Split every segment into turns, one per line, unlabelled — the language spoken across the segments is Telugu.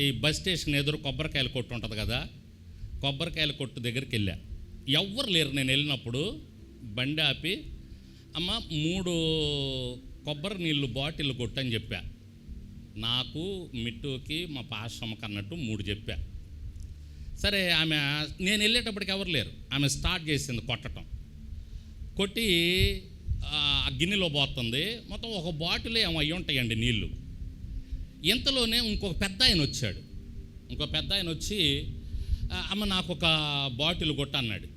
ఈ బస్ స్టేషన్ ఎదురు కొబ్బరికాయల కొట్టు ఉంటుంది కదా కొబ్బరికాయల కొట్టు దగ్గరికి వెళ్ళా. ఎవ్వరు లేరు. నేను వెళ్ళినప్పుడు బండి ఆపి అమ్మ మూడు కొబ్బరి నీళ్ళు బాటిల్ కొట్టని చెప్పా. నాకు మిట్టుకి మా పాశ్రమకు అన్నట్టు మూడు చెప్పా. సరే ఆమె నేను వెళ్ళేటప్పటికి ఎవరు లేరు. ఆమె స్టార్ట్ చేసింది కొట్టడం కొట్టి గిన్నెలో పోతుంది. మొత్తం ఒక బాటిల్ ఏమో అయ్యి ఉంటాయండి నీళ్ళు. ఇంతలోనే ఇంకొక పెద్ద ఆయన వచ్చాడు. ఇంకో పెద్ద ఆయన వచ్చి అమ్మ నాకు ఒక బాటిల్ కొట్ట అన్నాడు.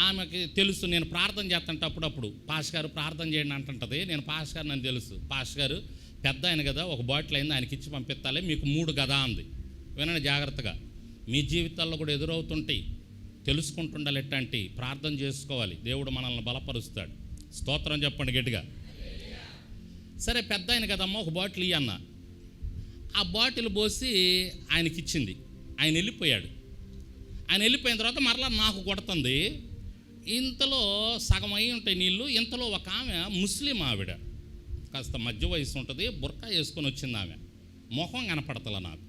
ఆమెకి తెలుసు నేను ప్రార్థన చేస్తుంటే అప్పుడప్పుడు పాస్ గారు ప్రార్థన చేయండి అంటుంటుంది. నేను పాస్ గారు నన్ను తెలుసు. పాస్ గారు పెద్ద ఆయన కదా ఒక బాటిల్ అయింది ఆయనకి ఇచ్చి పంపిస్తాలి మీకు మూడు కదా అంది. వినండి జాగ్రత్తగా. మీ జీవితాల్లో కూడా ఎదురవుతుంటాయి తెలుసుకుంటుండాలి ఎట్టంటి ప్రార్థన చేసుకోవాలి. దేవుడు మనల్ని బలపరుస్తాడు. స్తోత్రం చెప్పండి గట్టిగా. సరే పెద్ద ఆయన కదమ్మా ఒక బాటిల్ ఇయ్యన్నా ఆ బాటిల్ పోసి ఆయనకి ఇచ్చింది ఆయన వెళ్ళిపోయాడు ఆయన వెళ్ళిపోయిన తర్వాత మరలా నాకు కొడుతుంది. ఇంతలో సగం అయి ఉంటాయి నీళ్ళు. ఇంతలో ఒక ఆమె ముస్లిం ఆవిడ. కాస్త మధ్య వయసు ఉంటుంది. బుర్కా వేసుకొని వచ్చింది ఆమె. ముఖం కనపడతల నాకు.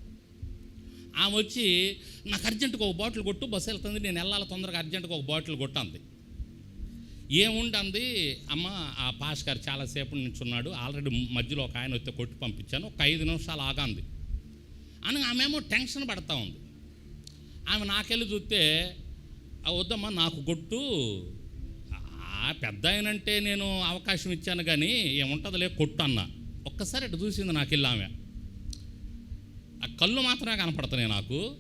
ఆమె వచ్చి నాకు అర్జెంటుగా ఒక బాటిల్ కొట్టు బస్సు వెళ్తుంది. నేను వెళ్ళాలి తొందరగా అర్జెంటుగా ఒక బాటిల్ కొట్టంది. ఏముండంది? అమ్మ ఆ పాస్ గారు చాలాసేపు నుంచి ఉన్నాడు ఆల్రెడీ మధ్యలో ఒక ఆయన వస్తే కొట్టి పంపించాను. ఒక ఐదు నిమిషాలు ఆగాంది. అని ఆమెమో టెన్షన్ పడతా ఉంది. ఆమె నాకెళ్ళి చూస్తే వద్దమ్మా నాకు కొట్టు ఆ పెద్ద ఆయనంటే నేను అవకాశం ఇచ్చాను కానీ ఏముంటుందిలే కొట్టు అన్న. ఒక్కసారి అటు చూసింది నాకు ఆమె. ఆ కళ్ళు మాత్రమే కనపడుతున్నాయి నాకు.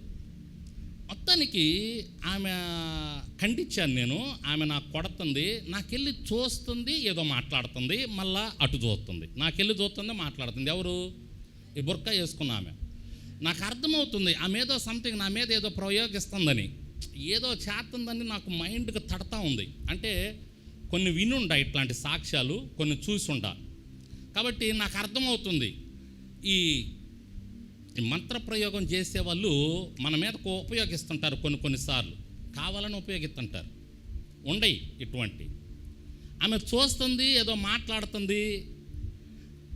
మొత్తానికి ఆమె ఖండించాను నేను ఆమె నాకు కొడుతుంది నాకెళ్ళి చూస్తుంది ఏదో మాట్లాడుతుంది మళ్ళా అటు చూస్తుంది. నాకెళ్ళి చూస్తుంది మాట్లాడుతుంది. ఎవరు? ఈ బుర్కా వేసుకున్న ఆమె. నాకు అర్థమవుతుంది ఆమె ఏదో సంథింగ్ నా మీద ఏదో ప్రయోగిస్తుందని. ఏదో చేస్తుందని నాకు మైండ్కి తడతా ఉంది. అంటే కొన్ని వినుండా ఇట్లాంటి సాక్ష్యాలు కొన్ని చూసుండా. కాబట్టి నాకు అర్థమవుతుంది ఈ ఈ మంత్రప్రయోగం చేసే వాళ్ళు మన మీదకు ఉపయోగిస్తుంటారు కొన్ని కొన్నిసార్లు కావాలని ఉపయోగిస్తుంటారు. ఉండయి ఇటువంటి. ఆమె చూస్తుంది ఏదో మాట్లాడుతుంది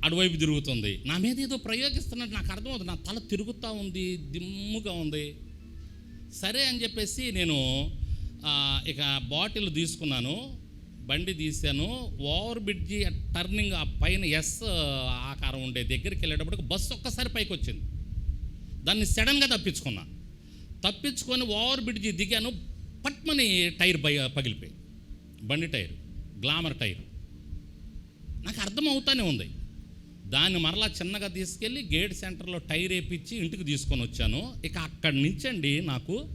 అటువైపు తిరుగుతుంది. నా మీద ఏదో ప్రయోగిస్తున్నట్టు నాకు అర్థమవుతుంది. నా తల తిరుగుతూ ఉంది దిమ్ముగా ఉంది. సరే అని చెప్పేసి నేను ఇక బాటిల్ తీసుకున్నాను బండి తీశాను. ఓవర్ బ్రిడ్జి టర్నింగ్ ఆ పైన ఎస్ ఆకారం ఉండే దగ్గరికి వెళ్ళేటప్పటికి బస్సు ఒక్కసారి పైకి వచ్చింది దాన్ని సడన్గా తప్పించుకున్నా. తప్పించుకొని ఓవర్ బ్రిడ్జి దిగాను పట్మని టైర్ బయ పగిలిపోయి బండి టైర్ గ్లామర్ టైర్. నాకు అర్థమవుతానే ఉంది. దాన్ని మరలా చిన్నగా తీసుకెళ్ళి గేట్ సెంటర్లో టైర్ వేపించి ఇంటికి తీసుకొని వచ్చాను. ఇక అక్కడి నుంచండి నాకు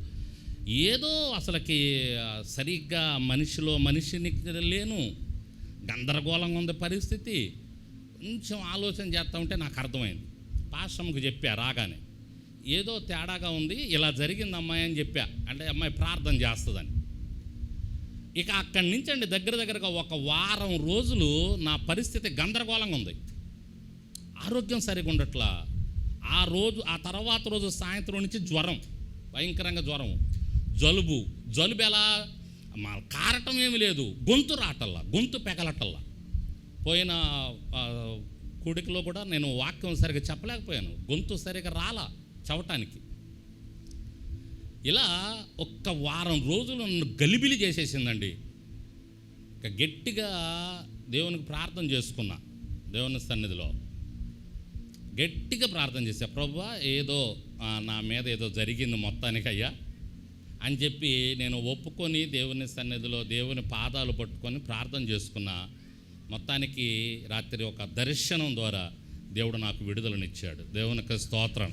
ఏదో అసలుకి సరిగ్గా మనిషిలో మనిషిని లేను. గందరగోళంగా ఉంది పరిస్థితి. కొంచెం ఆలోచన చేస్తూ ఉంటే నాకు అర్థమైంది. పాశ్రమకు చెప్పా రాగానే. ఏదో తేడాగా ఉంది ఇలా జరిగింది అమ్మాయి అని చెప్పా. అంటే అమ్మాయి ప్రార్థన చేస్తుందని. ఇక అక్కడి నుంచి అండి దగ్గర దగ్గరగా ఒక వారం రోజులు నా పరిస్థితి గందరగోళంగా ఉంది. ఆరోగ్యం సరిగా ఉండట్లా. ఆ రోజు ఆ తర్వాత రోజు సాయంత్రం నుంచి జ్వరం భయంకరంగా జ్వరం. జలుబు జలుబు ఎలా? మా కారటం ఏమి లేదు. గొంతు రాటల్లా గొంతు పెగలటల్లా. పోయిన ఆ, కూడా నేను వాక్యం సరిగా చెప్పలేకపోయాను. గొంతు సరిగా రాలా. చవటానికి. ఇలా ఒక్క వారం రోజులు నన్ను గలిబిలి చేసేసిందండి. ఇక గట్టిగా దేవునికి ప్రార్థన చేసుకున్నా దేవుని సన్నిధిలో. గట్టిగా ప్రార్థన చేశా ప్రభా ఏదో నా మీద ఏదో జరిగింది మొత్తానికి అయ్యా అని చెప్పి నేను ఒప్పుకొని దేవుని సన్నిధిలో దేవుని పాదాలు పట్టుకొని ప్రార్థన చేసుకున్నా. మొత్తానికి రాత్రి ఒక దర్శనం ద్వారా దేవుడు నాకు విడుదలనిచ్చాడు. దేవునికి స్తోత్రం.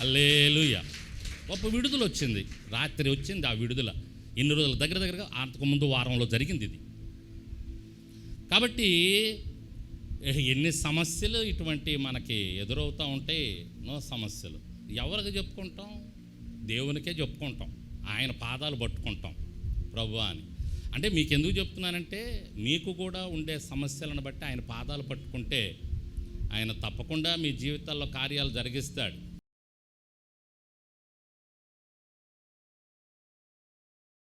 అల్లేలుయ గొప్ప విడుదల వచ్చింది. రాత్రి వచ్చింది ఆ విడుదల. ఇన్ని రోజుల దగ్గర దగ్గరగా అంతకుముందు వారంలో జరిగింది ఇది. కాబట్టి ఎన్ని సమస్యలు ఇటువంటి మనకి ఎదురవుతూ ఉంటాయి ఎన్నో సమస్యలు. ఎవరికి చెప్పుకుంటాం? దేవునికే చెప్పుకుంటాం. ఆయన పాదాలు పట్టుకుంటాం. ప్రభు అని. అంటే మీకు ఎందుకు చెప్తున్నానంటే మీకు కూడా ఉండే సమస్యలను బట్టి ఆయన పాదాలు పట్టుకుంటే ఆయన తప్పకుండా మీ జీవితాల్లో కార్యాలు జరిగిస్తాడు.